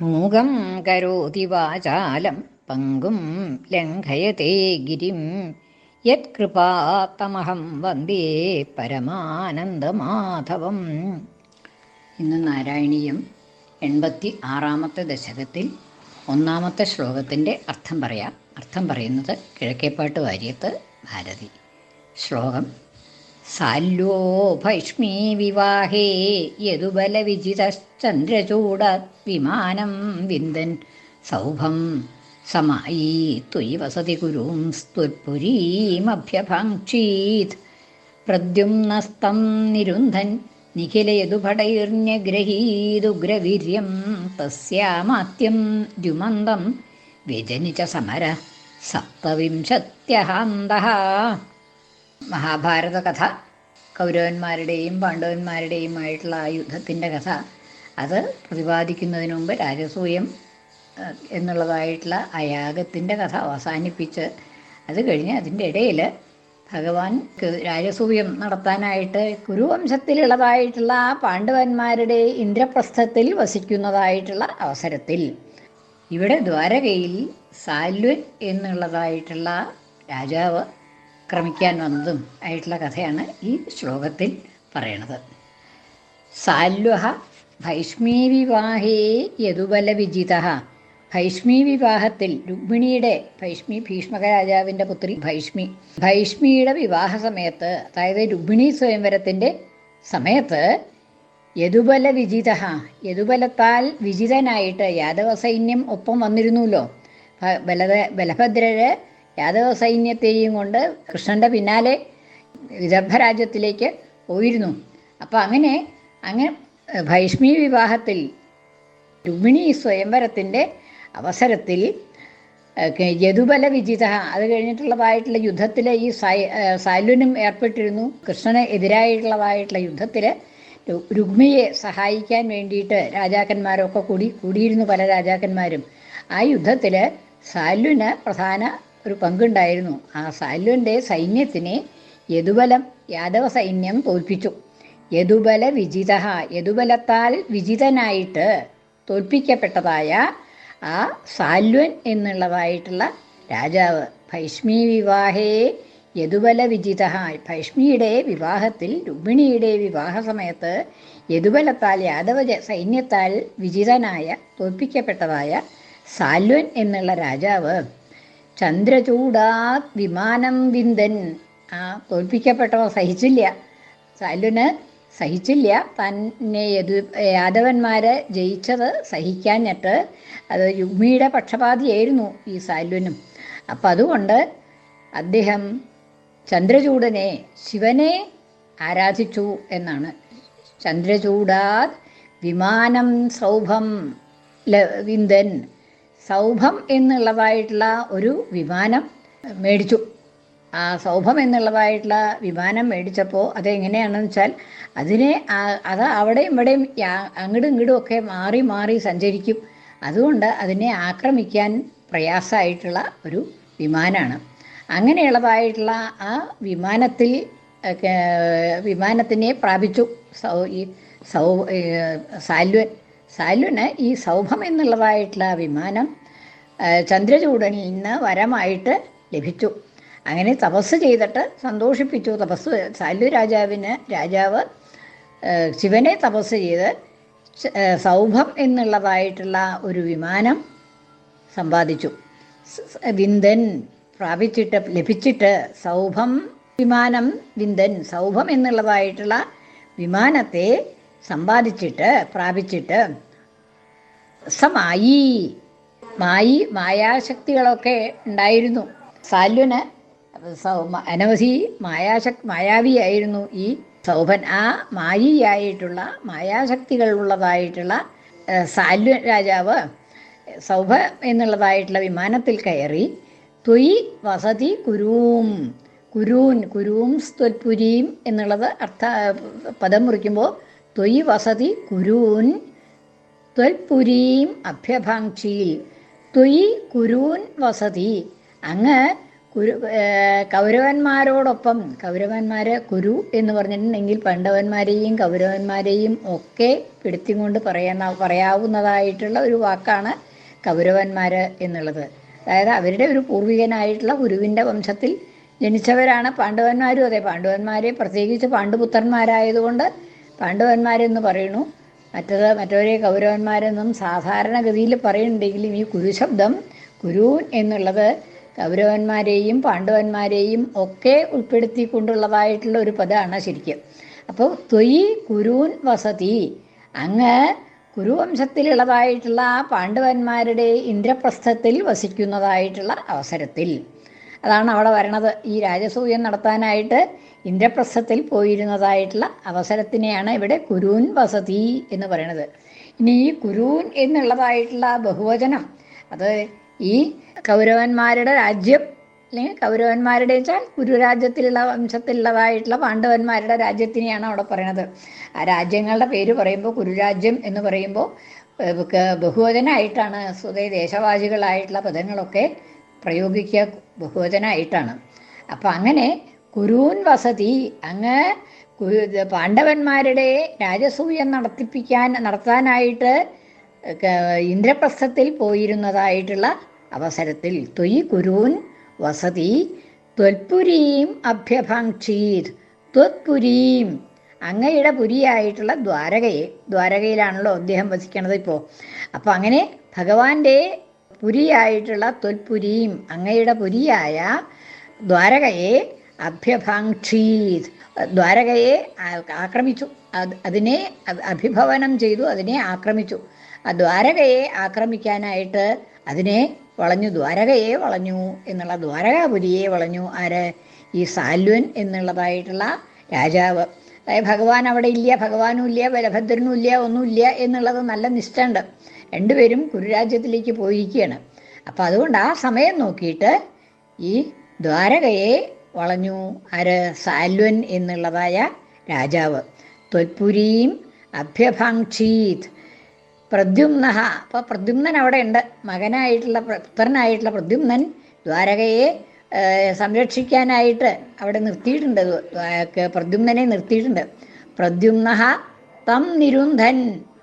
മൂകം കരോതി വാചാലം പങ്കും ലംഘയത്തെ ഗിരിം. യത്കൃപാത്തമഹം വന്ദേ പരമാനന്ദമാധവം. ഇന്ന് നാരായണീയം എൺപത്തി ആറാമത്തെ ദശകത്തിൽ ഒന്നാമത്തെ ശ്ലോകത്തിന്റെ അർത്ഥം പറയാം. അർത്ഥം പറയുന്നത് കിഴക്കേപ്പാട്ട് വാര്യത്ത് ഭാരതി. ശ്ലോകം സാല്യോ ഭൈഷ്മീ വിവാഹേ യദുബലവിജിതശ്ചന്ദ്രചൂടാത് വിമാനം വിന്ദൻ സൗഭം സമായി ത്വയി വസതി കുരും സ്തുൽപുരീമഭ്യഭാക്ഷീത് പ്രദ്യുമ്നസ്തം നിരുന്ധൻ നിഖിലയതുഭടൈർന്യഗ്രഹീതുഗ്രവീര്യം തസ്യാമാത്യം ദ്യുമന്തം വ്യജനിച്ച സമര സപ്തവിംശത്യഹാന്തഃ മഹാഭാരത കഥ കൗരവന്മാരുടെയും പാണ്ഡവന്മാരുടെയുമായിട്ടുള്ള ആ യുദ്ധത്തിന്റെ കഥ അത് പ്രതിപാദിക്കുന്നതിന് മുമ്പ് രാജസൂയം എന്നുള്ളതായിട്ടുള്ള ആ യാഗത്തിന്റെ കഥ അവസാനിപ്പിച്ച് അത് കഴിഞ്ഞ് അതിന്റെ ഇടയിൽ ഭഗവാൻ രാജസൂയം നടത്താനായിട്ട് കുരുവംശത്തിലുള്ളതായിട്ടുള്ള ആ പാണ്ഡവന്മാരുടെ ഇന്ദ്രപ്രസ്ഥത്തിൽ വസിക്കുന്നതായിട്ടുള്ള അവസരത്തിൽ ഇവിടെ ദ്വാരകയിൽ സാല്വൻ എന്നുള്ളതായിട്ടുള്ള രാജാവ് ക്രമിക്കാൻ വന്നതും ആയിട്ടുള്ള കഥയാണ് ഈ ശ്ലോകത്തിൽ പറയണത്. സാല്വഹ ഭൈഷ്മീ വിവാഹേ യദുബല വിജിത ഭൈഷ്മീ വിവാഹത്തിൽ രുക്മിണിയുടെ ഭൈഷ്മി ഭീഷ്മക രാജാവിന്റെ പുത്രി ഭൈഷ്മി. ഭൈഷ്മിയുടെ വിവാഹ സമയത്ത് അതായത് രുക്മിണി സ്വയംവരത്തിന്റെ സമയത്ത് യദുബല വിജിത യദുബലത്താൽ വിജിതനായിട്ട് യാദവ സൈന്യം ഒപ്പം വന്നിരുന്നുല്ലോ ബലഭദ്രര് യാദവ സൈന്യത്തെയും കൊണ്ട് കൃഷ്ണന്റെ പിന്നാലെ വിദർഭ രാജ്യത്തിലേക്ക് പോയിരുന്നു. അപ്പം അങ്ങനെ അങ്ങനെ ഭൈഷ്മി വിവാഹത്തിൽ രുക്മിണി സ്വയംവരത്തിന്റെ അവസരത്തിൽ യദുബല വിജിത അത് കഴിഞ്ഞിട്ടുള്ളതായിട്ടുള്ള യുദ്ധത്തിൽ ഈ സാലുനും ഏർപ്പെട്ടിരുന്നു. കൃഷ്ണന് എതിരായിട്ടുള്ളതായിട്ടുള്ള യുദ്ധത്തിൽ രുഗ്മിയെ സഹായിക്കാൻ വേണ്ടിയിട്ട് രാജാക്കന്മാരൊക്കെ കൂടി കൂടിയിരുന്നു പല രാജാക്കന്മാരും. ആ യുദ്ധത്തിൽ സാലുന് പ്രധാന ഒരു പങ്കുണ്ടായിരുന്നു. ആ സാലുവിന്റെ സൈന്യത്തിനെ യദുബലം യാദവ സൈന്യം തോൽപ്പിച്ചു. യദുബല വിജിത യദുബലത്താൽ വിജിതനായിട്ട് തോൽപ്പിക്കപ്പെട്ടതായ ആ സാല്വൻ എന്നുള്ളതായിട്ടുള്ള രാജാവ് ഭൈഷ്മി വിവാഹേ യദുബല വിജിത ഭൈഷ്മിയുടെ വിവാഹത്തിൽ രുക്മിണിയുടെ വിവാഹ സമയത്ത് യദുബലത്താൽ യാദവ സൈന്യത്താൽ വിജിതനായ തോൽപ്പിക്കപ്പെട്ടതായ സാൽവൻ എന്നുള്ള രാജാവ് ചന്ദ്രചൂടാത് വിമാനം വിന്ദൻ. ആ തോൽപ്പിക്കപ്പെട്ടവൻ സഹിച്ചില്ല. സാലുന് സഹിച്ചില്ല. തന്നെ യദു യാദവന്മാരെ ജയിച്ചത് സഹിക്കാഞ്ഞിട്ട് അത് യുഗ്മിയുടെ പക്ഷപാതിയായിരുന്നു ഈ സാലുനും. അപ്പം അതുകൊണ്ട് അദ്ദേഹം ചന്ദ്രചൂടനെ ശിവനെ ആരാധിച്ചു എന്നാണ്. ചന്ദ്രചൂടാത് വിമാനം സൗഭം വിന്ദൻ. സൗഭം എന്നുള്ളതായിട്ടുള്ള ഒരു വിമാനം മേടിച്ചു. ആ സൗഭം എന്നുള്ളതായിട്ടുള്ള വിമാനം മേടിച്ചപ്പോൾ അതെങ്ങനെയാണെന്ന് വെച്ചാൽ അതിനെ അത് അവിടെയും ഇവിടെയും അങ്ങോട്ടും അങ്ങടും ഇങ്ങടും ഒക്കെ മാറി മാറി സഞ്ചരിക്കും. അതുകൊണ്ട് അതിനെ ആക്രമിക്കാൻ പ്രയാസമായിട്ടുള്ള ഒരു വിമാനമാണ് അങ്ങനെയുള്ളതായിട്ടുള്ള ആ വിമാനത്തിൽ വിമാനത്തിനെ പ്രാപിച്ചു. സൗ ഈ സൗ ഈ സാല്വന് ഈ സൗഭം എന്നുള്ളതായിട്ടുള്ള വിമാനം ചന്ദ്രചൂടനിൽ നിന്ന് വരമായിട്ട് ലഭിച്ചു. അങ്ങനെ തപസ് ചെയ്തിട്ട് സന്തോഷിപ്പിച്ചു. തപസ് സാലു രാജാവിന് രാജാവ് ശിവനെ തപസ് ചെയ്ത് സൗഭം എന്നുള്ളതായിട്ടുള്ള ഒരു വിമാനം സമ്പാദിച്ചു. വിന്ദൻ പ്രാപിച്ചിട്ട് ലഭിച്ചിട്ട് സൗഭം വിമാനം വിന്ദൻ സൗഭം എന്നുള്ളതായിട്ടുള്ള വിമാനത്തെ സമ്പാദിച്ചിട്ട് പ്രാപിച്ചിട്ട് സമായി മായി മായാശക്തികളൊക്കെ ഉണ്ടായിരുന്നു. സാല്വന് അനവധി മായാശക് മായാവിയായിരുന്നു ഈ സൗഭൻ. ആ മായിയായിട്ടുള്ള മായാശക്തികൾ ഉള്ളതായിട്ടുള്ള സാല്വൻ രാജാവ് സൗഭ എന്നുള്ളതായിട്ടുള്ള വിമാനത്തിൽ കയറി ത്വയി വസതി കുരൂം കുരൂൻ കുരൂം സ്ത്വൽപുരീം എന്നുള്ളത് അർത്ഥ പദം മുറിക്കുമ്പോൾ ത്വയി വസതി കുരൂൻ ത്വൽപുരീം അഭ്യഭാംക്ഷിയിൽ ത്വയി കുരൂൻ വസതി. അങ്ങ് കുരു കൗരവന്മാരോടൊപ്പം കൗരവന്മാരെ കുരു എന്ന് പറഞ്ഞിട്ടുണ്ടെങ്കിൽ പാണ്ഡവന്മാരെയും കൗരവന്മാരെയും ഒക്കെ പിടുത്തിക്കൊണ്ട് പറയുന്ന പറയാവുന്നതായിട്ടുള്ള ഒരു വാക്കാണ് കൗരവന്മാർ എന്നുള്ളത്. അതായത് അവരുടെ ഒരു പൂർവികനായിട്ടുള്ള ഗുരുവിന്റെ വംശത്തിൽ ജനിച്ചവരാണ് പാണ്ഡവന്മാരും. അതെ പാണ്ഡവന്മാരെ പ്രത്യേകിച്ച് പാണ്ഡുപുത്രന്മാരായതുകൊണ്ട് പാണ്ഡവന്മാരെന്ന് പറയുന്നു. മറ്റത് മറ്റവരെ കൗരവന്മാരെന്നും സാധാരണഗതിയിൽ പറയുന്നുണ്ടെങ്കിലും ഈ കുരുശബ്ദം കുരൂൻ എന്നുള്ളത് കൗരവന്മാരെയും പാണ്ഡവന്മാരെയും ഒക്കെ ഉൾപ്പെടുത്തിക്കൊണ്ടുള്ളതായിട്ടുള്ള ഒരു പദമാണ് ശരിക്കും. അപ്പോൾ ത്വയി കുരൂൻ വസതി. അങ്ങ് കുരുവംശത്തിലുള്ളതായിട്ടുള്ള ആ പാണ്ഡവന്മാരുടെ ഇന്ദ്രപ്രസ്ഥത്തിൽ വസിക്കുന്നതായിട്ടുള്ള അവസരത്തിൽ. അതാണ് അവിടെ വരണത്. ഈ രാജസൂയം നടത്താനായിട്ട് ഇന്ദ്രപ്രസ്ഥത്തിൽ പോയിരുന്നതായിട്ടുള്ള അവസരത്തിനെയാണ് ഇവിടെ കുരൂൻ വസതി എന്ന് പറയുന്നത്. ഇനി ഈ കുരൂൻ എന്നുള്ളതായിട്ടുള്ള ബഹുവചനം അത് ഈ കൗരവന്മാരുടെ രാജ്യം അല്ലെങ്കിൽ കൗരവന്മാരുടെ വെച്ചാൽ കുരുരാജ്യത്തിലുള്ള വംശത്തിലുള്ളതായിട്ടുള്ള പാണ്ഡവന്മാരുടെ രാജ്യത്തിനെയാണ് അവിടെ പറയുന്നത്. ആ രാജ്യങ്ങളുടെ പേര് പറയുമ്പോൾ കുരുരാജ്യം എന്ന് പറയുമ്പോൾ ബഹുവചനായിട്ടാണ് സ്വതേ ദേശവാസികളായിട്ടുള്ള പദങ്ങളൊക്കെ പ്രയോഗിക്കുക ബഹുവചനായിട്ടാണ്. അപ്പം അങ്ങനെ കുരൂൻ വസതി. അങ്ങ് പാണ്ഡവന്മാരുടെ രാജസൂയം നടത്തിപ്പിക്കാൻ നടത്താനായിട്ട് ഇന്ദ്രപ്രസ്ഥത്തിൽ പോയിരുന്നതായിട്ടുള്ള അവസരത്തിൽ ത്വയി കുരൂൻ വസതി. ത്വൽപുരീം അഭ്യഭാക്ഷീത് ത്വത്പുരീം. അങ്ങയുടെ പുരിയായിട്ടുള്ള ദ്വാരകയെ ദ്വാരകയിലാണല്ലോ അദ്ദേഹം വസിക്കണത് ഇപ്പോൾ അപ്പോൾ അങ്ങനെ ഭഗവാന്റെ പുരിയായിട്ടുള്ള ത്വൽപുരിയും അങ്ങയുടെ പുരിയായ ദ്വാരകയെ അഭ്യഭാക്ഷീത്. ദ്വാരകയെ ആക്രമിച്ചു. അതിനെ അഭിഭവനം ചെയ്തു അതിനെ ആക്രമിച്ചു. ആ ദ്വാരകയെ ആക്രമിക്കാനായിട്ട് അതിനെ വളഞ്ഞു. ദ്വാരകയെ വളഞ്ഞു എന്നുള്ള ദ്വാരകാപുരിയെ വളഞ്ഞു. ആര്? ഈ സാല്വൻ എന്നുള്ളതായിട്ടുള്ള രാജാവ്. അതായത് ഭഗവാൻ അവിടെ ഇല്ല ഭഗവാനും ഇല്ല ബലഭദ്രനും ഇല്ല ഒന്നുമില്ല എന്നുള്ളത് നല്ല നിഷ്ഠയുണ്ട്. രണ്ടുപേരും കുരുരാജ്യത്തിലേക്ക് പോയിരിക്കുകയാണ്. അപ്പം അതുകൊണ്ട് ആ സമയം നോക്കിയിട്ട് ഈ ദ്വാരകയെ വളഞ്ഞു. ആര് സാൽവൻ എന്നുള്ളതായ രാജാവ്. ത്വൽപുരീം അഭ്യഭാക്ഷീത്. പ്രദ്യുമ്ന അപ്പോൾ പ്രദ്യുമ്നൻ അവിടെ ഉണ്ട്. മകനായിട്ടുള്ള പുത്രനായിട്ടുള്ള പ്രദ്യുമ്നൻ ദ്വാരകയെ സംരക്ഷിക്കാനായിട്ട് അവിടെ നിർത്തിയിട്ടുണ്ട്. പ്രദ്യുമ്നനെ നിർത്തിയിട്ടുണ്ട്. പ്രദ്യുമ്ന തം നിരുന്ധൻ.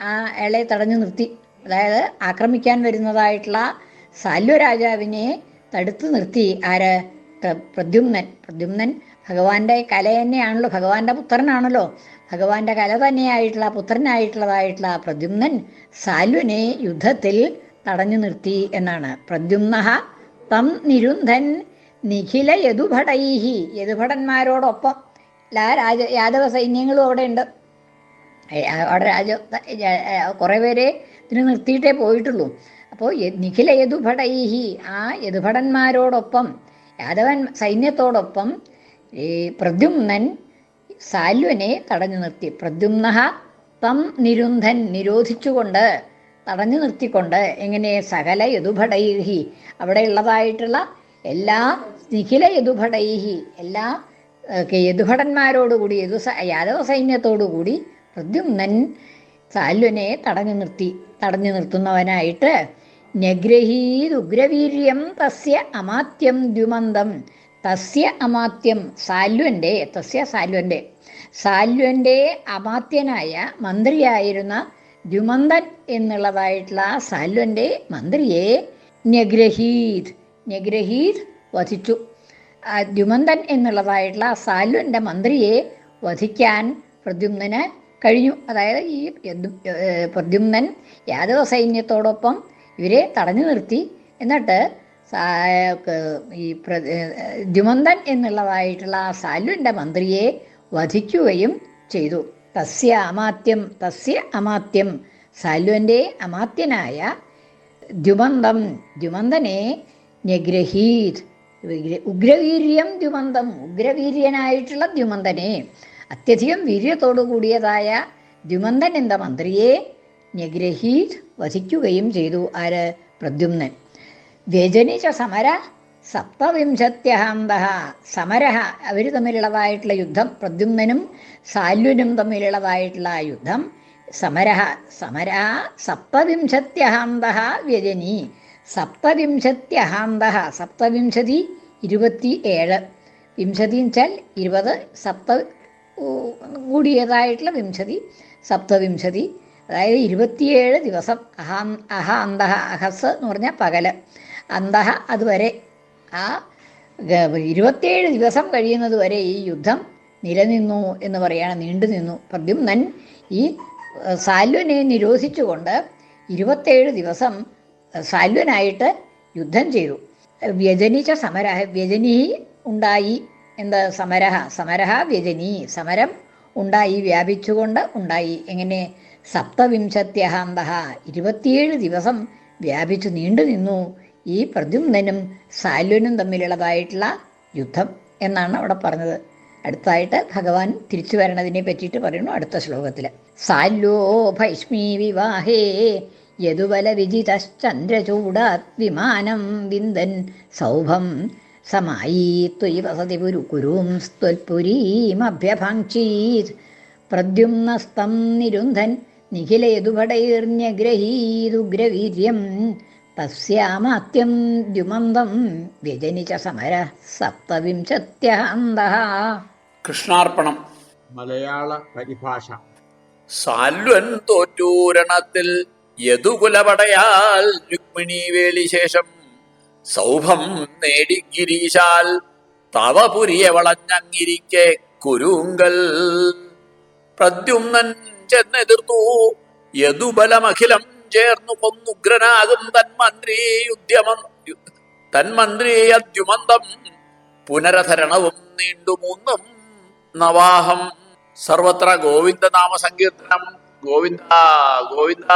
ആ അയാളെ തടഞ്ഞു നിർത്തി. അതായത് ആക്രമിക്കാൻ വരുന്നതായിട്ടുള്ള സാല്വരാജാവിനെ തടുത്തു നിർത്തി. ആര്? പ്രദ്യുമ്നൻ പ്രദ്യുമ്നൻ ഭഗവാന്റെ കല തന്നെയാണല്ലോ ഭഗവാന്റെ പുത്രനാണല്ലോ. ഭഗവാന്റെ കല തന്നെയായിട്ടുള്ള പുത്രനായിട്ടുള്ളതായിട്ടുള്ള ആ പ്രദ്യുമ്നൻ സാല്വനെ യുദ്ധത്തിൽ തടഞ്ഞു നിർത്തി എന്നാണ്. പ്രദ്യുമ്ന തം നിരുന്ധൻ നിഖില യദുഭടൈഹി. യദുഭടന്മാരോടൊപ്പം എല്ലാ രാജ യാദവ സൈന്യങ്ങളും അവിടെ ഉണ്ട്. അവിടെ രാജ കുറേ പേരെ ഇതിന് നിർത്തിയിട്ടേ പോയിട്ടുള്ളൂ. അപ്പോൾ നിഖില യദുഭടൈഹി ആ യദുഭടന്മാരോടൊപ്പം യാദവൻ സൈന്യത്തോടൊപ്പം ഈ പ്രദ്യുമ്നൻ സാല്വനെ തടഞ്ഞു നിർത്തി. പ്രദ്യുമ്ന തം നിരുന്ധൻ നിരോധിച്ചുകൊണ്ട് തടഞ്ഞു നിർത്തിക്കൊണ്ട് എങ്ങനെ സകല യദുഭടൈഹി അവിടെ ഉള്ളതായിട്ടുള്ള എല്ലാ നിഖില യദുഭടൈഹി എല്ലാ യദുഭടന്മാരോടുകൂടി യദു യാദവ സൈന്യത്തോടുകൂടി പ്രദ്യുമ്നൻ സാല്വനെ തടഞ്ഞു നിർത്തി തടഞ്ഞു നിർത്തുന്നവനായിട്ട് ന്യഗ്രഹീത് ഉഗ്രവീര്യം തസ്യ അമാത്യം ദ്യുമന്തം തസ്യ അമാത്യം സാല്വന്റെ തസ്യ സാല്വന്റെ സാല്വന്റെ അമാത്യനായ മന്ത്രിയായിരുന്ന ദ്യുമന്തൻ എന്നുള്ളതായിട്ടുള്ള ആ മന്ത്രിയെ ന്യഗ്രഹീത് ന്യഗ്രഹീത് വധിച്ചു. ദ്യുമന്തൻ എന്നുള്ളതായിട്ടുള്ള ആ മന്ത്രിയെ വധിക്കാൻ പ്രദ്യുമ്നന് കഴിഞ്ഞു. അതായത് ഈ പ്രദ്യുമ്നൻ യാദവ സൈന്യത്തോടൊപ്പം ഇവരെ തടഞ്ഞു നിർത്തി. എന്നിട്ട് ഈ ദ്യുമന്തൻ എന്നുള്ളതായിട്ടുള്ള ആ സാലുവിന്റെ മന്ത്രിയെ വധിക്കുകയും ചെയ്തു. തസ്യ അമാത്യം തസ്യ അമാത്യം. സാലുവന്റെ അമാത്യനായ ദ്യുമന്തം ദ്യുമന്തനെ നിഗ്രഹീത് ഉഗ്രവീര്യം ദ്യുമന്തം ഉഗ്രവീര്യനായിട്ടുള്ള ദ്യുമന്തനെ അത്യധികം വീര്യത്തോടു കൂടിയതായ ദ്യുമന്തൻ എന്ന മന്ത്രിയെ നിഗ്രഹീത് വധിക്കുകയും ചെയ്തു. ആര്? പ്രദ്യുമ്നൻ. വ്യജനിച്ച സമര സപ്തവിംശത്യഹാന്ത സമര അവർ തമ്മിലുള്ളതായിട്ടുള്ള യുദ്ധം പ്രദ്യുമ്നനും സാല്വനും തമ്മിലുള്ളതായിട്ടുള്ള യുദ്ധം സമര സമര സപ്തവിംശത്യഹാന്ത വ്യജനി. സപ്തവിംശത്യഹാന്ത സപ്തവിംശതി ഇരുപത്തി ഏഴ് വിംശതി വെച്ചാൽ ഇരുപത്. സപ്ത കൂടിയതായിട്ടുള്ള വിംശതി. സപ്തവിംശതി അതായത് ഇരുപത്തിയേഴ് ദിവസം അഹ അഹ അന്തഹ അഹസ് എന്ന് പറഞ്ഞാൽ പകൽ. അന്തഹ അതുവരെ. ആ ഇരുപത്തിയേഴ് ദിവസം കഴിയുന്നത് വരെ ഈ യുദ്ധം നിലനിന്നു എന്ന് പറയാണ് നീണ്ടു നിന്നു. പ്രദ്യുമ്നൻ ഈ സാൽവനെ നിരോധിച്ചുകൊണ്ട് ഇരുപത്തേഴ് ദിവസം സാൽവനായിട്ട് യുദ്ധം ചെയ്തു. വ്യജനിച്ച സമര വ്യജനി ഉണ്ടായി. എന്താ സമരഹ? സമരഹ വ്യജനി. സമരം ഉണ്ടായി വ്യാപിച്ചുകൊണ്ട് ഉണ്ടായി. എങ്ങനെ? സപ്തവിംശത്യഹാന്തഹ ഇരുപത്തിയേഴ് ദിവസം വ്യാപിച്ചു നീണ്ടു നിന്നു ഈ പ്രദ്യുമ്നനും സാല്വനും തമ്മിലുള്ളതായിട്ടുള്ള യുദ്ധം എന്നാണ് അവിടെ പറഞ്ഞത്. അടുത്തായിട്ട് ഭഗവാൻ തിരിച്ചു വരണതിനെ പറ്റിയിട്ട് പറയുന്നു അടുത്ത ശ്ലോകത്തിൽ സാല്യോ ഭൈഷ്മി വിവാഹേ യദുബല വിജിതശ്ചന്ദ്രചൂടാത് വിമാനം വിന്ദൻ സൗഭം സമായി ത്വയി വസതി പ്രദ്യുമ്നസ്തം നിരുന്ധൻ നിഖിലേതുപടൈർന്യഗ്രഹീതുഗ്രവീര്യം തസ്യാമാത്യം ദ്യുമന്തം വ്യജനിച്ച സമര സപ്തവിംശത്യഹന്തഃ കൃഷ്ണാർപ്പണം. മലയാള പരിഭാഷ. സാൽവൻ തോറ്റൂരണത്തിൽ യദുകുലപടയാൽ രുക്മിണി വേളിശേഷം സൗഭം നേടി ഗിരീശാൽ തവപുരിയെ വളഞ്ഞങ്ങിരിക്കെ കുരുങ്കൽ. പ്രദ്യുമ്നൻ ചെന്നെതിർത്തു യദുബലമഖിലം ചേർന്നു കൊന്നുഗ്രനാകും തന്മന്ത്രി യുദ്യമം തന്മന്ത്രി അദ്യുമന്തം പുനരധരണവും നീണ്ടു മൂന്നും നവാഹം. സർവത്ര ഗോവിന്ദ നാമ സങ്കീർത്തനം. ഗോവിന്ദ ഗോവിന്ദ.